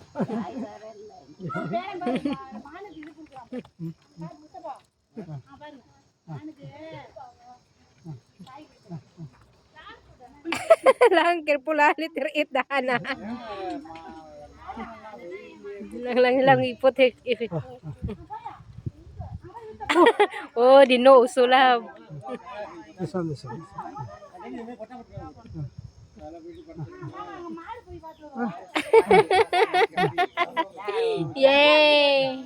lang careful ah, liter it dahana. lang lang lang ipot eh. oh, di no usulab. This one, this one. Yay!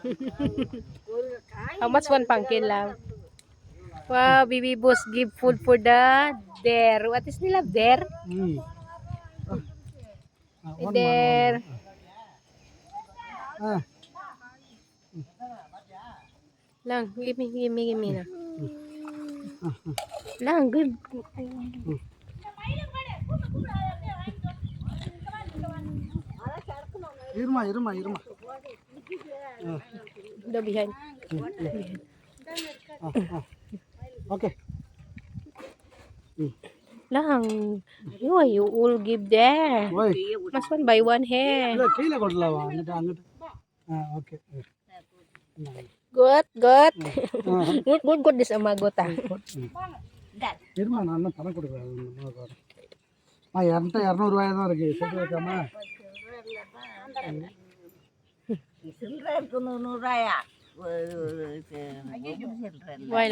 How much one pumpkin lang? Wow, baby boss give food for the there. What is nila there? Mm. Ah, one There. Ah, Lang, give me, give me, give me na. Lang, give. இருமா இருமா இருமா. The behind. Okay. Lang, you you will give there. ஓய். Mas one by one. இல்லை கீழே கொட்டலாமா அங்கிட்டு அங்கிட்டு ஆ okay. Good, good. good, good, good. This amagot ah. இருமா நான் பணம் கொடுக்குறேன். ஆ இரநூத்தி இரநூறுவாயா தான் இருக்குது சேர்த்து வைக்காம. Quay lại.